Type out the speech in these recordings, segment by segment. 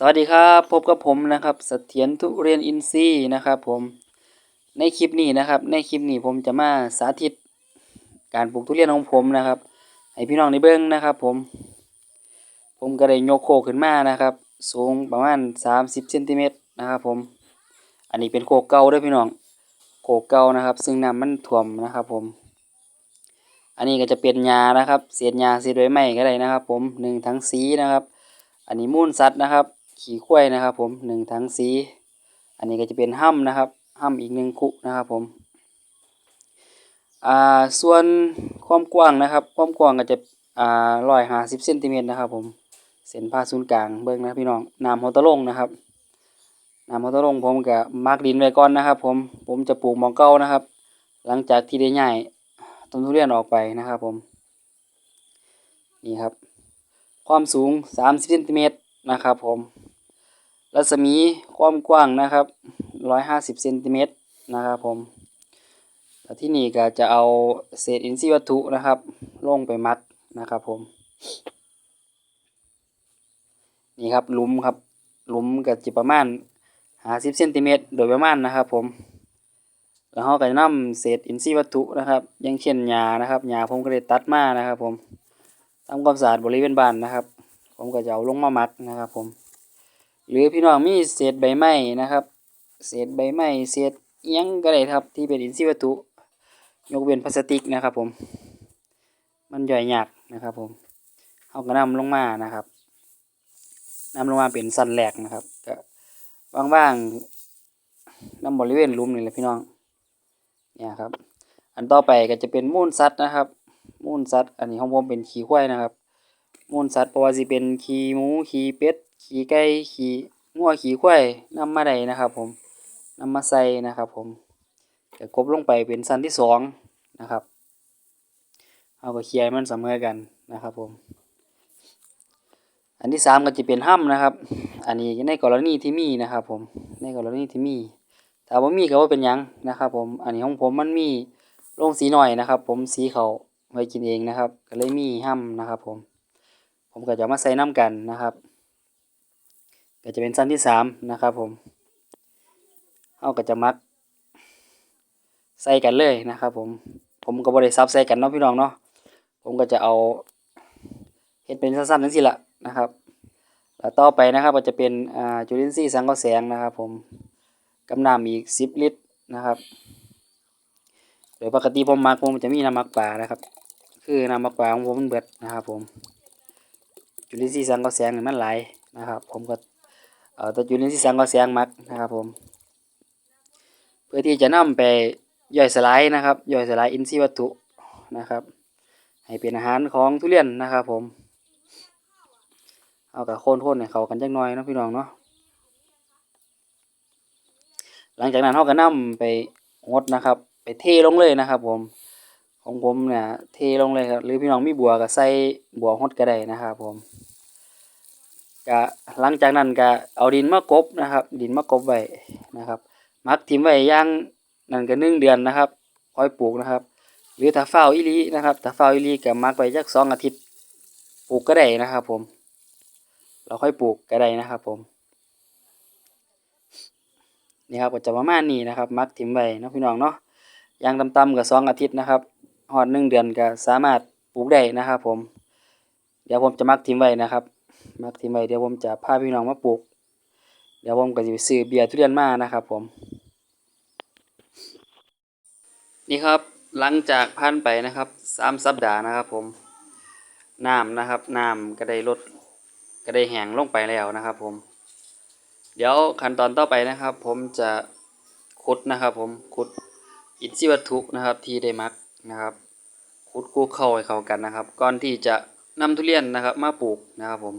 สวัสดีครับพบกับผมนะครับเสถียรทุเรียนอินทรีย์นะครับผมในคลิปนี้นะครับ ในคลิปนี้ผมจะมาสาธิตการปลูกทุเรียนของผมนะครับ ให้พี่น้องได้เบิ่งนะครับ ผม ผมก็ได้ยกโคกขึ้นมานะครับ สูงประมาณ 30เซนติเมตรนะครับผม อันนี้เป็นโคกเก่าด้วยพี่น้องโคกเก่านะครับ ซึ่งน้ำมันท่วมนะครับ ผม อันนี้ก็จะเป็นยานะครับ เศษยาเศษใบไม้ก็ได้นะครับ ผมหนึ่งถังสีนะครับ อันนี้มูลสัตว์นะครับ ขี่ข้วยนะครับ ผมหนึ่งถังสี อันนี้ก็จะเป็นห้ำนะครับห้ำอีกหนึ่งคุนะครับผมอ่าส่วนความกว้างนะครับ ความกว้างก็จะอ่าร้อยห้าสิบเซนติเมตรนะครับ ผมเส้นผ่าศูนย์กลางเบิ้งนะพี่น้องน้ำหัวตะลงนะครับน้ำหัวตะลงผมก็มักดินไว้ก่อนนะครับ ผมผมจะปลูกมองเก้านะครับ หลังจากที่ได้ย้ายต้นทุเรียนออกไปนะครับผมนี่ครับ ความสูง 30เซนติเมตรนะครับผม รัศมีความกว้างนะครับ150เซนติเมตรนะครับผมแล้วที่นี่ก็จะเอาเศษอินทรีย์วัตถุนะครับลงไปมัดนะครับผม นี่ครับหลุมครับหลุมก็จะประมาณ50เซนติเมตรโดยประมาณนะครับผม แล้วเราก็จะนำเศษอินทรีย์วัตถุนะครับย่างเช่นหญ้านะครับหญ้าผมก็ได้ตัดมานะครับผมทำความสะอาดบริเวณบ้านนะครับ ผมก็จะเอาลงมามัดนะครับผม หรือพี่น้องมีเศษใบไม้นะครับ เศษใบไม้เศษอิหยังก็ได้ครับ ที่เป็นอินทรีย์วัตถุ ยกเว้นพลาสติกนะครับผม มันย่อยยากนะครับผมเอาก็นำลงมานะครับนำลงมาเป็นสันแหลกนะครับก็ว่างๆนำบริเวณลุมนี่แหละพี่น้องเนี่ยครับ อันต่อไปก็จะเป็นมูลสัตว์นะครับ มูลสัตว์ อันนี้ของผมเป็นขี้ควายนะครับ มูลสัตว์เพราะว่าสิเป็นขี้หมูขี้เป็ด ขี้ไก่ขี้งัวขี้ควายนำมาได้นะครับ ผมนำมาใส่นะครับ ผมก็กบลงไปเป็นสั้นที่สองนะครับเอาก็เคลียร์มันเสมอกันนะครับ ผม อันที่สามก็จะเป็นห้ำนะครับ อันนี้ในกรณีที่มีนะครับ ผมในกรณีที่มีถ้าบ่ามีก็บ่าเป็นยังนะครับ ผม อันนี้ของผมมันมีโรงสีหน่อยนะครับ ผมสีเขาไว้กินเองนะครับ ก็เลยมีห้ำนะครับ ผม ผมก็จะมาใส่น้ำกันนะครับ ก็จะเป็นสั้นที่สามนะครับผมเอาก็จะมักใส่กันเลยนะครับผมผมก็บ่ได้ซับใส่กันเนาะพี่น้องเนาะผมก็จะเอาเฮ็ดเป็นสั้นๆจังซี่ล่ะนะครับแล้วต่อไปนะครับก็จะเป็นจุลินทรีย์สังเคราะห์แสงนะครับ ผมกำน้ำอีก10ลิตรนะครับโดยปกติผมมักผมจะมีน้ำมักปลานะครับ คือน้ำมักปลาของผมมันเบิดนะครับ ผมจุลินทรีย์สังเคราะห์แสงมันหลนะครับ ผมก็ เอาแต่จุลินทรีย์สังเคราะห์แสงมักนะครับผม เพื่อที่จะนำไปย่อยสลายนะครับ ย่อยสลายอินทรีย์วัตถุนะครับ ให้เป็นอาหารของทุเรียนนะครับผม เอากับโคนๆให้เขากันจักหน่อยนะพี่น้องเนาะ หลังจากนั้นเราก็นำไปงดนะครับ ไปเทลงเลยนะครับผม ของผมเนี่ยเทลงเลยครับ หรือพี่น้องมีบัวก็ใส่บัวฮดก็ได้นะครับผม ก็หลังจากนั้นก็เอาดินมากบนะครับ ดินมากบไว้นะครับมักทิ้งไว้ย่างนั่นก็หนึ่งเดือนนะครับค่อยปลูกนะครับ หรือถ้าเฝ้าอีหลีนะครับถ้าเฝ้าอีหลีก็มักไว้จักสองอาทิตย์ปลูกก็ได้นะครับ ผม เราค่อยปลูกก็ได้นะครับ ผมนี่ครับก็จะประมาณนี้นะครับ มักถิ่มไว้นะพี่น้องเนาะย่างต่ำๆก็สองอาทิตย์นะครับหอดหนึ่งเดือนก็สามารถปลูกได้นะครับ ผม เดี๋ยวผมจะมักถิ่มไว้นะครับ มักถิ่มไว้เดี๋ยวผมจะพาพี่น้องมาปลูก เดี๋ยวผมก็จะไปซื้อเบียร์ทุเรียนมานะครับผม นี่ครับหลังจากผ่านไปนะครับสามสัปดาห์นะครับผมน้ำนะครับน้ำก็ได้ลดก็ได้แห้งลงไปแล้วนะครับผม เดี๋ยวขั้นตอนต่อไปนะครับ ผมจะขุดนะครับ ผมขุดอินทรีย์วัตถุนะครับที่ได้มักนะครับขุดกู้เข้าให้เข้ากันนะครับ ก่อนที่จะนำทุเรียนนะครับ มาปลูกนะครับผม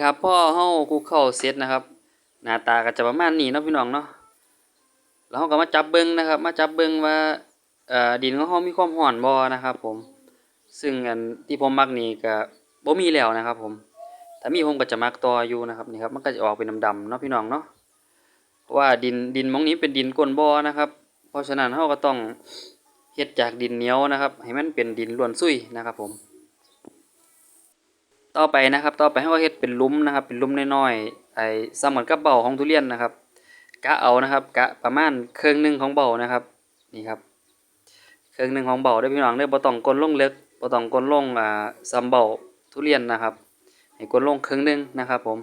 ครับพ่อเฮาคลุกเข้าเสร็จนะครับ หน้าตาก็จะประมาณนี้เนาะพี่น้องเนาะแล้วเราก็มาจับเบิ่งนะครับ มาจับเบิ่งว่าเอ่อดินของเรามีความร้อนบ่นะครับ ผม ซึ่งอันที่ผมมักนี่ก็บ่มีแล้วนะครับ ผมถ้ามีผมก็จะมักต่ออยู่นะครับนี่ครับมันก็จะออกเป็นดำๆเนาะพี่น้องเนาะเพราะว่าดินดินมองนี้เป็นดินก้นบ่อนะครับ เพราะฉะนั้นเราก็ต้องเฮ็ดจากดินเหนียวนะครับ ให้มันเป็นดินล้วนซุยนะครับผม ต่อไปนะครับ ต่อไปเราเฮ็ดเป็นลุ่มนะครับ เป็นลุ่มน้อยๆไอ้ซ้ำเหมือนกับเบาของทุเรียนนะครับกะเอานะครับกะประมาณครึ่งหนึ่งของเบานะครับนี่ครับครึ่งหนึ่งของเบาเด้พี่น้องเด้บ่ต้องก้นลงเลึกบ่ต้องก้นลงอ่าซ้ำเบาทุเรียนนะครับให้ก้นลงครึ่งหนึ่งนะครับผม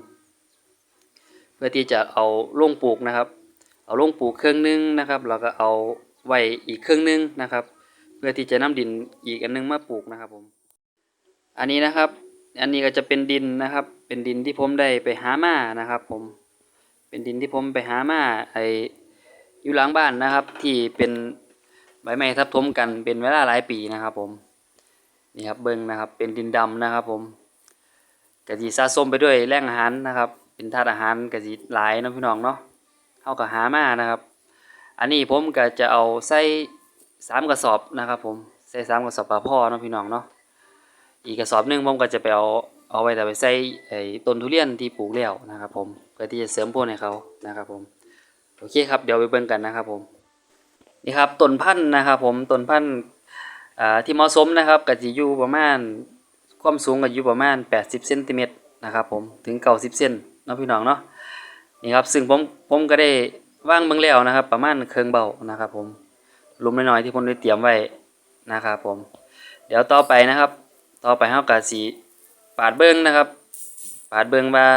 เพื่อที่จะเอาลงปลูกนะครับ เอาลงปลูกครึ่งหนึงนะครับแล้วก็เอาไว้อีกครึ่งหนึงนะครับ เพื่อที่จะนำดินอีกอันหนึงมาปลูกนะครับผม อันนี้นะครับ อันนี้ก็จะเป็นดินนะครับ เป็นดินที่ผมได้ไปหามานะครับ ผม เป็นดินที่ผมไปหามาไออยู่หลังบ้านนะครับ ที่เป็นใบไม้ทับถมกันเป็นเวลาหลายปีนะครับ ผม นี่ครับเบิ้งนะครับ เป็นดินดำนะครับ ผมกะสิสะสมไปด้วยแร่งอาหารนะครับ เป็นธาตุอาหารกะสิหลายเนาะพี่น้องเนาะเฮาก็หามานะครับ อันนี้ผมก็จะเอาใส่สามกระสอบนะครับ ผมใส่สามกระสอบปลาพ่อเนาะพี่น้องเนาะ อีกกระสอบหนึ่งผมก็จะไปเอาเอาไว้แต่ไปใส่ไอ้ต้นทุเรียนที่ปลูกแล้วนะครับ ผมเพื่อที่จะเสริมพวกให้เขานะครับ ผมโอเคครับเดี๋ยวไปเบิ่งกันนะครับ ผมนี่ครับต้นพันธุ์นะครับ ผมต้นพันธุ์ที่เหมาะสมนะครับก็จะอยู่ประมาณความสูงก็อยู่ประมาณ 80เซนติเมตรนะครับ ผมถึง90เซนเนาะพี่น้องเนาะนี่ครับซึ่งผมผมก็ได้ว่างเบิ่งแล้วนะครับ ประมาณเครื่องเบานะครับ ผมลุมน้อยๆที่ผมได้เตรียมไว้นะครับ ผม เดี๋ยวต่อไปนะครับ ต่อไปเฮาก็สิปาดเบิ้งนะครับปาดเบิ้งว่า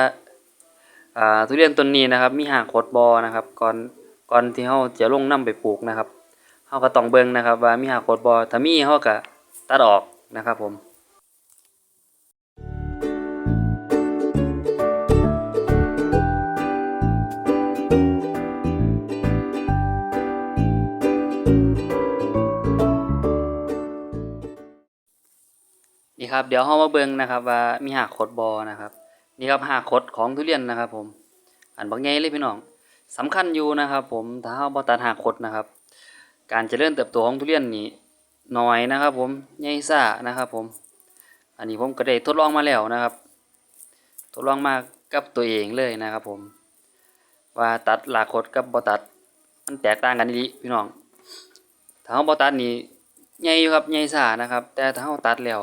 อ่าทุเรียนต้นนี้นะครับมีหางคดบ่นะครับก่อนก่อนที่เฮาจะลงนํไปปลูกนะครับเฮาก็ต้องเบิ้งนะครับว่ามีหางคดบ่ถ้ามีเฮาก็ตัดออกนะครับผม ครับ เดี๋ยวเรามาเบิ่งนะครับว่ามีหากคดบอนะครับ นี่ครับหากคดของทุเรียนนะครับ ผม อันบักใหญ่เลยพี่น้องสำคัญอยู่นะครับ ผมถ้าเราบ่ตัดหากคดนะครับ การเจริญเติบโตของทุเรียนนี่น้อยนะครับ ผมใหญ่ซ่านะครับ ผม อันนี้ผมก็ได้ทดลองมาแล้วนะครับ ทดลองมากับตัวเองเลยนะครับ ผม ว่าตัดหลากคดกับบ่ตัดมันแตกต่างกันดีพี่น้องถ้าเราบ่ตัดนี่ใหญ่อยู่ครับใหญ่ซ่านะครับ แต่ถ้าเราตัดแล้ว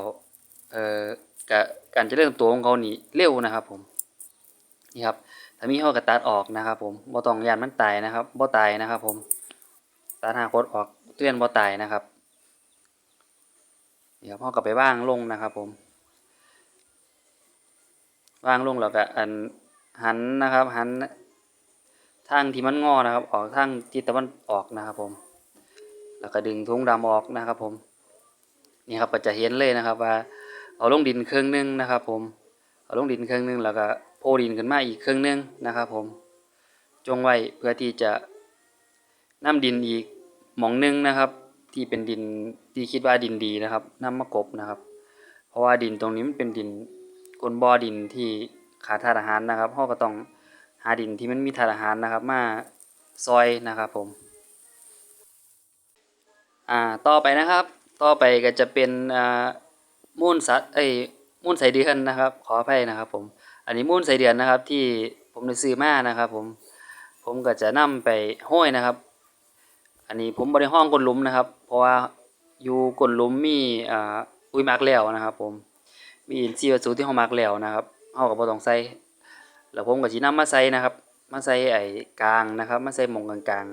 เอ่อกะการเริญเติบโตของเขานี่เร็วนะครับผมนี่ครับถ้ามีเฮาก็ตัดออกนะครับผมบ่ต้องยานมันตายนะครับบ่ตายนะครับ ผมตัดหาโคดออกเตือนบ่ตายนะครับนี่ครับเฮาก็ไปวางลงนะครับ ผมวางลงแล้วก็อันหันนะครับ หันทางที่มันงอนะครับ ออกทางทิศตะวันออกนะครับ ผม แล้วก็ดึงถุงดำออกนะครับ ผมนี่ครับก็จะเห็นเลยนะครับว่า เอาลงดินเครื่องหนึงนะครับ ผม เอาลงดินเครื่องหนึงแล้วก็โพดินขึ้นมาอีกเครื่องหนึงนะครับ ผม จงไว้เพื่อที่จะนํดินอีกหม่องหนึงนะครับ ที่เป็นดินที่คิดว่าดินดีนะครับ นํมากบนะครับ เพราะว่าดินตรงนี้มันเป็นดินก้นบ่อดินที่ขาดธาตุอาหารนะครับเราก็ต้องหาดินที่มันมีธาตุอาหารนะครับ มาซอยนะครับผมอ่าต่อไปนะครับ ต่อไปก็จะเป็นอ่า มูลสัตว์เอ้ยมูลไสเดือนนะครับ ขออภัยนะครับ ผม อันนี้มูลไสเดือนนะครับ ที่ผมได้ซื้อมานะครับ ผม ผมก็จะนำไปห้อยนะครับ อันนี้ผมบ่ได้ห้องก้นหลุมนะครับ เพราะว่าอยู่ก้นหลุมมีอ่าปุ๋ยมักแล้วนะครับ ผม มีอินทรีย์วัตถุที่เฮาหมักแล้วนะครับเฮาก็บ่ต้องใส่แล้วผมก็สินำมาใส่นะครับ มาใส่ไอ้กลางนะครับ มาใส่หม่องกลาง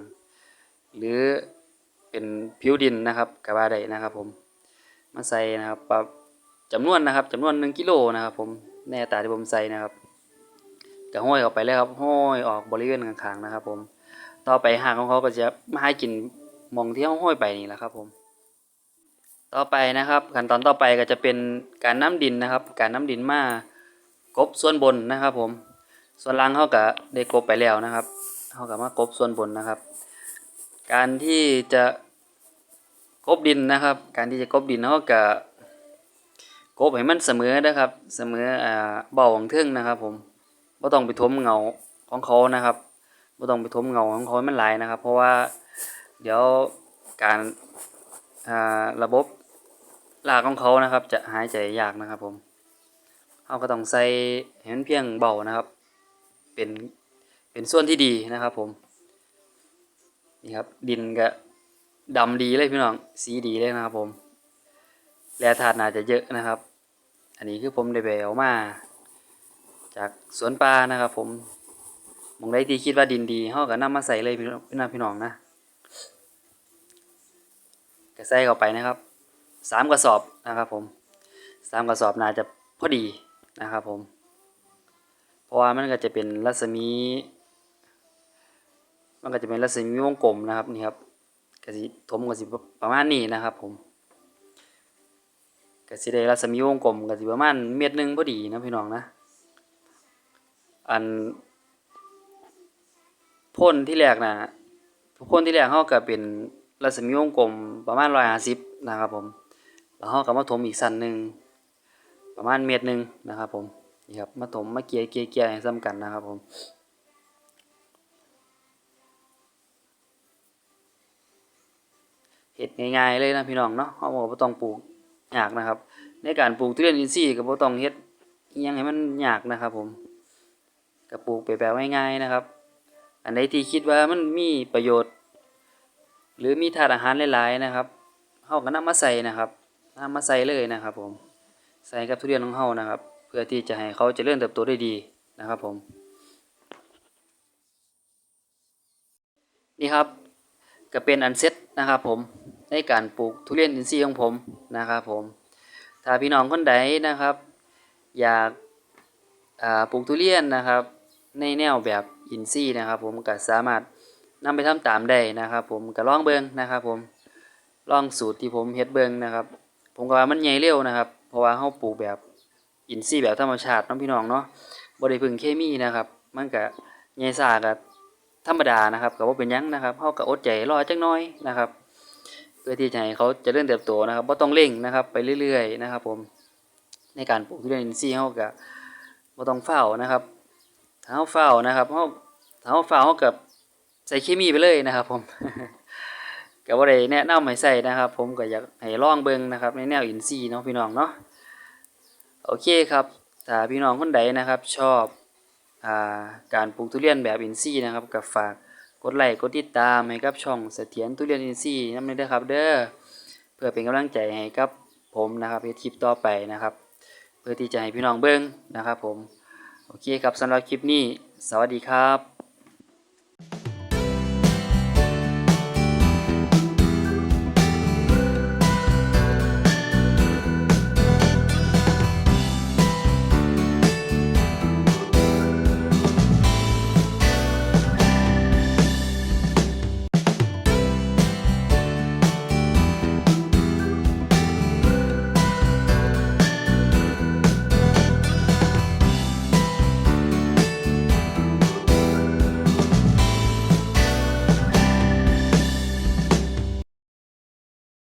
ๆหรือเป็นผิวดินนะครับก็ว่าได้นะครับ ผม มาใส่นะครับปรับ จำนวนนะครับจำนวน1กิโลนะครับ ผมในอัตราที่ผมใส่นะครับก็ห้อยออกไปเลยครับห้อยออกบริเวณข้างๆนะครับ ผม ต่อไปหางของเขาก็จะมาให้กินมองที่เฮาห้อยไปนี่แหละครับ ผม ต่อไปนะครับ ขั้นตอนต่อไปก็จะเป็นการน้ำดินนะครับ การน้ำดินมากบส่วนบนนะครับ ผม ส่วนล่างเขาก็ได้กบไปแล้วนะครับเขาก็มากบส่วนบนนะครับ การที่จะกบดินนะครับ การที่จะกบดินเขาก็ กบให้มันเสมอนะครับ เสมออ่าเบาของเทิงนะครับ ผมบ่ต้องไปถมเงาของเขานะครับบ่ต้องไปถมเงาของเขาให้มันหลายนะครับ เพราะว่าเดี๋ยวการอ่าระบบรากของเขานะครับ จะหายใจยากนะครับ ผมเราก็ต้องใส่ให้มันเพียงเบานะครับ เป็นเป็นส่วนที่ดีนะครับ ผมนี่ครับดินก็ดำดีเลยพี่น้องสีดีเลยนะครับผม แร่ธาตุน่าจะเยอะนะครับ อันนี้คือผมได้ไปเอามา จากสวนปลานะครับ ผมมองได้ที่คิดว่าดินดีเฮาก็นำมาใส่เลยพี่น้องพี่น้องน้องนะใส่เข้าไปนะครับสามกระสอบนะครับ ผมสามกระสอบน่าจะพอดีนะครับ ผม เพราะว่ามันก็จะเป็นรัศมี มันก็จะเป็นรัศมีวงกลมนะครับนี่ครับก็สิถมก็สิประมาณนี้นะครับ ผม ก็สิได้รัศมีวงกลมก็สิประมาณเมตรหนึ่งพอดีนะพี่น้องนะ อันพ่นที่แรกนะพ่นที่แรกเฮาก็เป็นรัศมีวงกลมประมาณ150นะครับผม แล้วเฮาก็มาถมอีกสั้นหนึ่งประมาณเมตรหนึ่งนะครับผมนี่ครับมาถมมาเกลี่ยเกลี่ยเกียให้ซ้ำกันนะครับผมเฮ็ดง่ายๆเลยนะพี่น้องเนาะเฮาก็บ่ต้องปลูก ยากนะครับ ในการปลูกทุเรียนอินทรีย์ก็บ่ต้องเฮ็ดยังให้มันยากนะครับ ผมก็ปลูกไปแบบง่ายๆนะครับ อันใดที่คิดว่ามันมีประโยชน์ หรือมีธาตุอาหารหลายๆนะครับเฮาก็นำมาใส่นะครับนำมาใส่เลยนะครับ ผมใส่กับทุเรียนของเฮานะครับ เพื่อที่จะให้เขาเจริญเติบโตได้ดีนะครับ ผม นี่ครับก็เป็นอันเซ็ตนะครับ ผม ในการปลูกทุเรียนอินทรีย์ของผมนะครับผมถ้าพี่น้องคนใดนะครับ อยากาปลูกทุเรียนนะครับ ในแนวแบบอินทรีย์นะครับ ผมก็สามารถนำไปทำตามได้นะครับ ผมก็ลองเบิ่งนะครับ ผมลองสูตรที่ผมเฮ็ดเบิ่งนะครับ ผมก็ว่ามันใหญ่เร็วนะครับ เพราะว่าเฮาปลูกแบบอินทรีย์แบบธรรมชาติเนาะพี่น้องเนาะบ่ได้พึ่งเคมีนะครับ มันก็ใหญ่ซ่าก็ธรรมดานะครับก็บ่เป็นหยังนะครับเฮาก็อดใจรอจักหน่อยนะครับ เพื่อที่จะให้เขาจะเริญเติบโตนะครับบ่ต้องเร่งนะครับไปเรื่อยๆนะครับ ผมในการปลูกทุเรียนอินทรีย์เฮาก็บ่ต้องเฝ้านะครับถ้าเฮาเฝ้านะครับเฮาถ้าเฮาเฝ้าเฮาก็ใส่เคมีไปเลยนะครับ ผมก็บ่ได้แนะนำให้ใส่นะครับ ผมก็อยากให้ลองเบิ่งนะครับ ในแนวอินทรีย์เนาะพี่น้องเนาะโอเคครับถ้าพี่น้องคนใดนะครับ ชอบอาการปลูกทุเรียนแบบอินทรีย์นะครับก็ฝาก กดไลค์กดติดตามให้กับช่องเสถียรตุเรียนอินทรีย์นำด้วยเด้ครับ เด้อเพื่อเป็นกำลังใจให้กับผมนะครับในคลิปต่อไปนะครับ เพื่อที่จะให้พี่น้องเบิ้งนะครับ ผมโอเคครับสำหรับคลิปนี้ สวัสดีครับ